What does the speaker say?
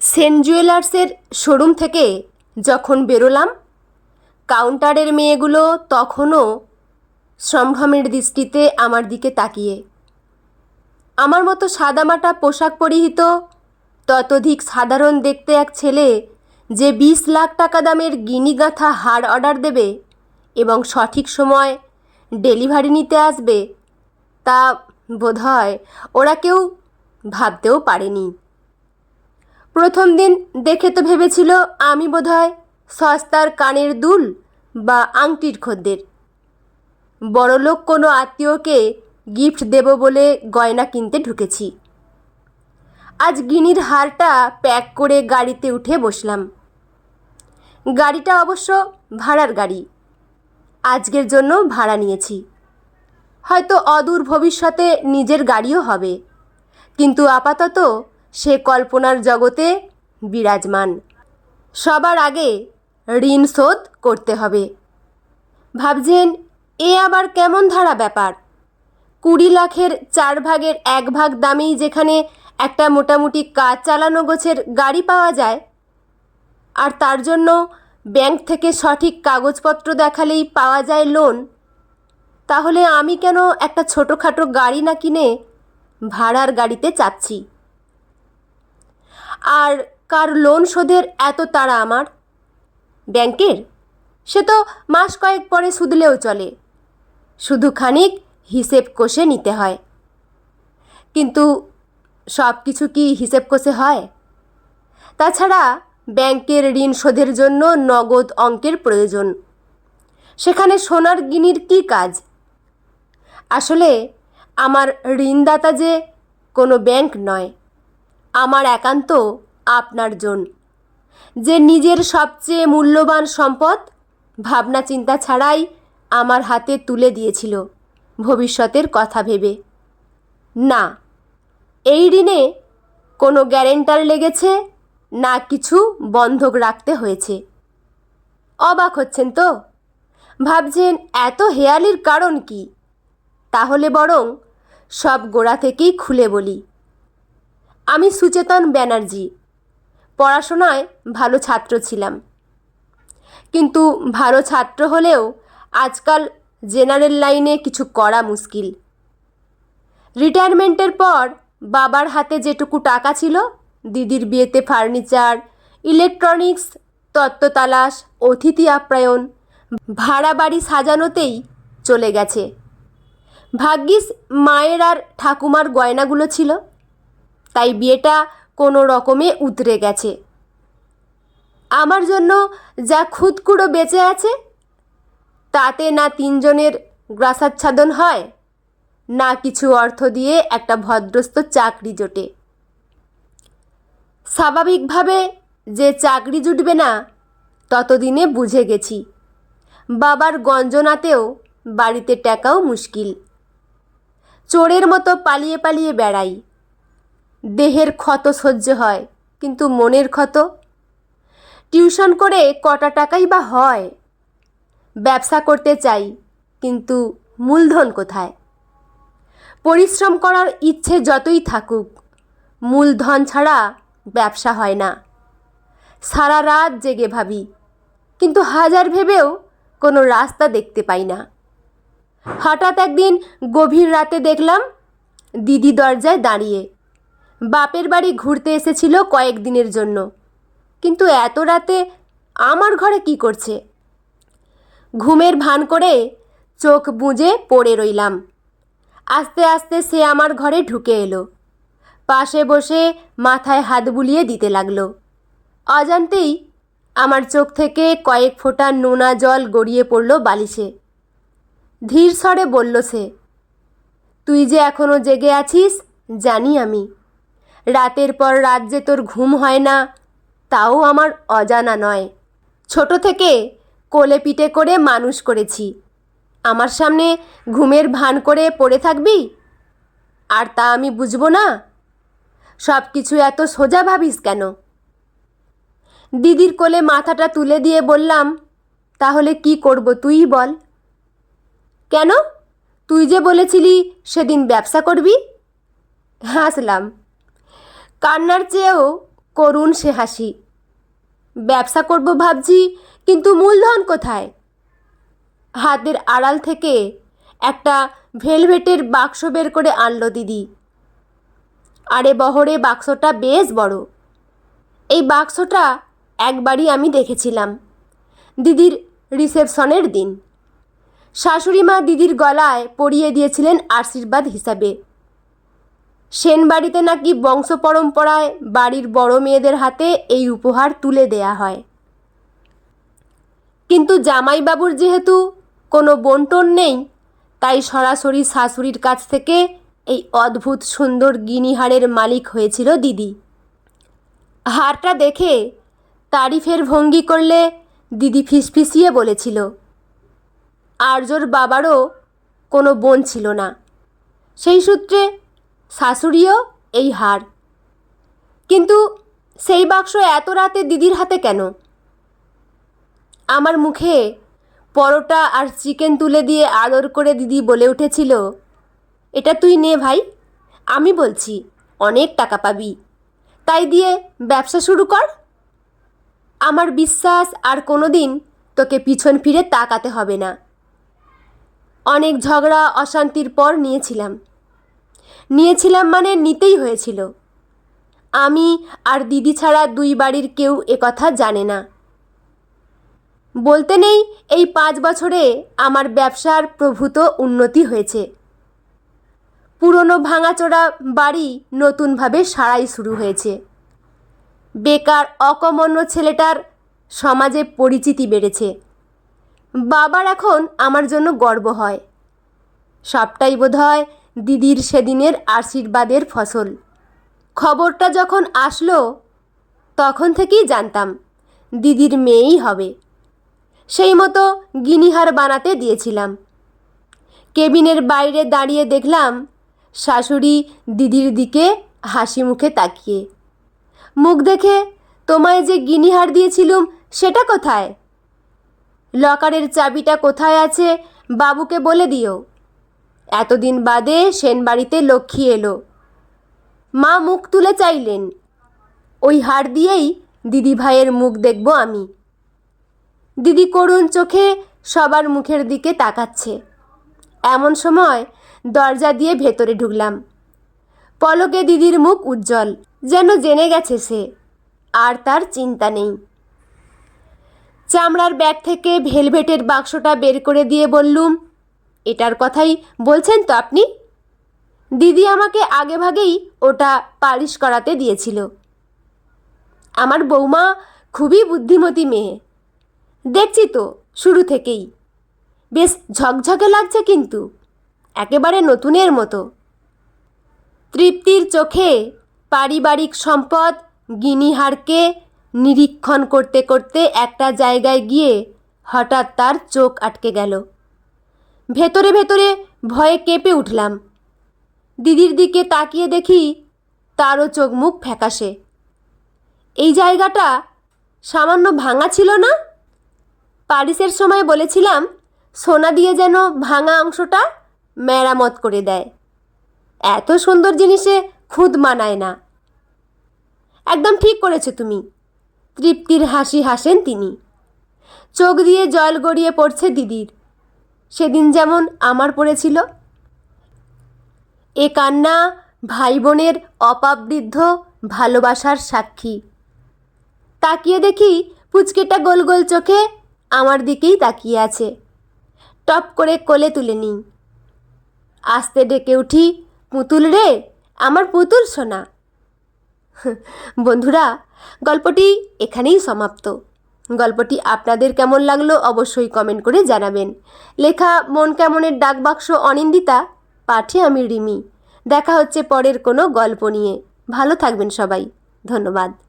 Saint জুয়েলার্সের showroom থেকে যখন বেরোলাম, কাউন্টারের মেয়েগুলো তখনও সম্ভ্রমের দৃষ্টিতে আমার দিকে তাকিয়ে। আমার মতো সাদামাটা পোশাক পরিহিত, ততোধিক সাধারণ দেখতে এক ছেলে যে বিশ লাখ টাকা দামের গিনি গাঁথা হার অর্ডার দেবে এবং সঠিক সময় ডেলিভারি নিতে আসবে, তা বোধহয় ওরা কেউ ভাবতেও পারেনি। প্রথম দিন দেখে তো ভেবেছিল আমি বোধহয় সস্তার কানের দুল বা আংটির খদ্দের। বড়লোক কোনো আত্মীয়কে গিফট দেব বলে গয়না কিনতে ঢুকেছি। আজ গিনির হারটা প্যাক করে গাড়িতে উঠে বসলাম। গাড়িটা অবশ্য ভাড়ার গাড়ি। আজকের জন্য ভাড়া নিয়েছি। হয়তো অদূর ভবিষ্যতে নিজের গাড়িও হবে। কিন্তু আপাতত সে কল্পনার জগতে বিরাজমান। সবার আগে ঋণ শোধ করতে হবে। ভাবছেন, এ আবার কেমন ধারা ব্যাপার? কুড়ি লাখের চার ভাগের এক ভাগ দামেই যেখানে একটা মোটামুটি কাজ চালানো গোছের গাড়ি পাওয়া যায়, আর তার জন্য ব্যাংক থেকে সঠিক কাগজপত্র দেখালেই পাওয়া যায় লোন, তাহলে আমি কেন একটা ছোটোখাটো গাড়ি না কিনে ভাড়ার গাড়িতে চাচ্ছি আর কার লোন শোধের এত তাড়া আমার? ব্যাংকের? সে তো মাস কয়েক পরে সুদলেও চলে। শুধু খানিক হিসেব কষে নিতে হয়। কিন্তু সব কিছু কি হিসেব কষে হয়? তাছাড়া ব্যাংকের ঋণ শোধের জন্য নগদ অঙ্কের প্রয়োজন। সেখানে সোনার গিনির কী কাজ? আসলে আমার ঋণদাতা যে কোনো ব্যাংক নয়। আমার একান্ত আপনার জন। যে নিজের সবচেয়ে মূল্যবান সম্পদ ভাবনা চিন্তা ছাড়াই আমার হাতে তুলে দিয়েছিল ভবিষ্যতের কথা ভেবে। না, এই ঋণে কোনো গ্যারেন্টার লেগেছে, না কিছু বন্ধক রাখতে হয়েছে। অবাক হচ্ছেন তো? ভাবছেন এত হেয়ালির কারণ কি? তাহলে বরং সব গোড়া থেকেই খুলে বলি। আমি সুচেতন ব্যানার্জি। পড়াশোনায় ভালো ছাত্র ছিলাম। কিন্তু ভালো ছাত্র হলেও আজকাল জেনারেল লাইনে কিছু করা মুশকিল। রিটায়ারমেন্টের পর বাবার হাতে যেটুকু টাকা ছিল, দিদির বিয়েতে ফার্নিচার, ইলেকট্রনিক্স, তত্ত্বতালাশ, অতিথি আপ্যায়ন, ভাড়া বাড়ি সাজানোতেই চলে গেছে। ভাগ্যিস মায়ের আর ঠাকুমার গয়নাগুলো ছিল। তাই বিয়েটা কোনো রকমে উতরে গেছে। আমার জন্য যা খুদকুড়ো বেঁচে আছে, তাতে না তিনজনের গ্রাসাচ্ছাদন হয়, না কিছু অর্থ দিয়ে একটা ভদ্রস্ত চাকরি জোটে। স্বাভাবিকভাবে যে চাকরি জুটবে না, ততদিনে বুঝে গেছি, বাবার গঞ্জনাতেও বাড়িতে টাকাও মুশকিল। চোরের মতো পালিয়ে পালিয়ে বেড়াই। দেহের ক্ষত সহ্য হয়, কিন্তু মনের ক্ষত? টিউশন করে কটা টাকাই বা হয়? ব্যবসা করতে চাই, কিন্তু মূলধন কোথায়? পরিশ্রম করার ইচ্ছে যতই থাকুক, মূলধন ছাড়া ব্যবসা হয় না। সারা রাত জেগে ভাবি, কিন্তু হাজার ভেবেও কোনো রাস্তা দেখতে পাই না। হঠাৎ একদিন গভীর রাতে দেখলাম, দিদি দরজায় দাঁড়িয়ে বাপের বাড়ি ঘুরতে এসেছিল কয়েকদিনের জন্য। কিন্তু এত রাতে আমার ঘরে কি করছে? ঘুমের ভান করে চোখ বুঁজে পড়ে রইলাম। আস্তে আস্তে সে আমার ঘরে ঢুকে এলো। পাশে বসে মাথায় হাত বুলিয়ে দিতে লাগল। অজান্তেই আমার চোখ থেকে কয়েক ফোঁটা নোনা জল গড়িয়ে পড়ল বালিশে। ধীর স্বরে বলল সে, তুই যে এখনও জেগে আছিস জানি আমি। রাতের পর রাত যে তোর ঘুম হয় না, তাও আমার অজানা নয়। ছোট থেকে কোলে পিঠে করে মানুষ করেছি। আমার সামনে ঘুমের ভান করে পড়ে থাকবি? আর তা আমি বুঝব না। সব কিছু এত সোজা ভাবিস কেন? দিদির কোলে মাথাটা তুলে দিয়ে বললাম, তাহলে কি করব তুই বল। কেন? তুই যে বলেছিলি সেদিন ব্যবসা করবি? হাসলাম। কান্নার চেয়েও করুণ সে হাসি। ব্যবসা করব ভাবছি, কিন্তু মূলধন কোথায়? হাতের আড়াল থেকে একটা ভেলভেটের বাক্স বের করে আনলো দিদি। আরে বহরে, বাক্সটা বেশ বড়। এই বাক্সটা একবারই আমি দেখেছিলাম, দিদির রিসেপশনের দিন। শাশুড়ি মা দিদির গলায় পরিয়ে দিয়েছিলেন আশীর্বাদ হিসাবে। সেন বাড়িতে নাকি বংশ পরম্পরায় বাড়ির বড় মেয়েদের হাতে এই উপহার তুলে দেয়া হয়। কিন্তু জামাইবাবুর যেহেতু কোনো বন্টন নেই, তাই সরাসরি শাশুড়ির কাছ থেকে এই অদ্ভুত সুন্দর গিনিহারের মালিক হয়েছিল দিদি। হারটা দেখে তারিফের ভঙ্গি করলে দিদি ফিসফিসিয়ে বলেছিল, আর্যর বাবারও কোনো বোন ছিল না। সেই সূত্রে শাশুড়িও এই হার। কিন্তু সেই বাক্স এত রাতে দিদির হাতে কেন? আমার মুখে পরোটা আর চিকেন তুলে দিয়ে আদর করে দিদি বলে উঠেছিল, এটা তুই নে ভাই, আমি বলছি অনেক টাকা পাবি। তাই দিয়ে ব্যবসা শুরু কর। আমার বিশ্বাস আর কোনো দিন তোকে পিছন ফিরে তাকাতে হবে না। অনেক ঝগড়া, অশান্তির পর নিয়েছিলাম। নিয়েছিলাম মানে নিতেই হয়েছিল। আমি আর দিদি ছাড়া দুই বাড়ির কেউ একথা জানে না। বলতে নেই এই পাঁচ বছরে আমার ব্যবসার প্রভূত উন্নতি হয়েছে। পুরনো ভাঙাচোরা বাড়ি নতুনভাবে সারাই শুরু হয়েছে। বেকার অকমন্য ছেলেটার সমাজে পরিচিতি বেড়েছে। বাবার এখন আমার জন্য গর্ব হয়। সবটাই বোধহয় দিদির সেদিনের আশীর্বাদের ফসল। খবরটা যখন আসলো, তখন থেকেই জানতাম দিদির মেয়েই হবে। সেই মতো গিনিহার বানাতে দিয়েছিলাম। কেবিনের বাইরে দাঁড়িয়ে দেখলাম শাশুড়ি দিদির দিকে হাসি মুখে তাকিয়ে। মুখ দেখে, তোমায় যে গিনিহার দিয়েছিলুম, সেটা কোথায়? লকারের চাবিটা কোথায় আছে, বাবুকে বলে দিও। এতদিন বাদে সেন বাড়িতে লক্ষ্মী এলো। মা মুখ তুলে চাইলেন, ওই হার দিয়েই দিদি ভাইয়ের মুখ দেখব আমি। দিদি করুণ চোখে সবার মুখের দিকে তাকাচ্ছে। এমন সময় দরজা দিয়ে ভেতরে ঢুকলাম। পলকে দিদির মুখ উজ্জ্বল, যেন জেনে গেছে সে, আর তার চিন্তা নেই। চামড়ার ব্যাগ থেকে ভেলভেটের বাক্সটা বের করে দিয়ে বললুম এটার কথাই বলছেন তো আপনি? দিদি আমাকে আগেভাগেই ওটা পালিশ করাতে দিয়েছিল। আমার বৌমা খুবই বুদ্ধিমতী মেয়ে। দেখছি তো, শুরু থেকেই। বেশ ঝকঝকে লাগছে কিন্তু, একেবারে নতুনের মতো। তৃপ্তির চোখে পারিবারিক সম্পদ, গিনিহারকে নিরীক্ষণ করতে করতে একটা জায়গায় গিয়ে হঠাৎ তার চোখ আটকে গেল। ভেতরে ভেতরে ভয়ে কেঁপে উঠলাম। দিদির দিকে তাকিয়ে দেখি তারও চোখ মুখ ফ্যাকাশে। এই জায়গাটা সামান্য ভাঙা ছিল না? পারিসের সময় বলেছিলাম, সোনা দিয়ে যেন ভাঙা অংশটা মেরামত করে দেয়। এত সুন্দর জিনিসে খুদ মানায় না। একদম ঠিক করেছ তুমি। তৃপ্তির হাসি হাসেন তিনি। চোখ দিয়ে জল গড়িয়ে পড়ছে দিদির। সেদিন যেমন আমার পড়েছিল। এ কান্না ভাই বোনের অপাবৃদ্ধ ভালোবাসার সাক্ষী। তাকিয়ে দেখি পুচকেটা গোল গোল চোখে আমার দিকেই তাকিয়ে আছে। টপ করে কোলে তুলে নিই। আস্তে ডেকে উঠি, পুতুল রে, আমার পুতুল সোনা। বন্ধুরা, গল্পটি এখানেই সমাপ্ত। গল্পটি আপনাদের কেমন লাগল অবশ্যই কমেন্ট করে জানাবেন। লেখা মন কেমনের ডাকবাক্স অনিন্দিতা, পাঠে আমি রিমি। দেখা হচ্ছে পরের কোনো গল্প নিয়ে। ভালো থাকবেন সবাই। ধন্যবাদ।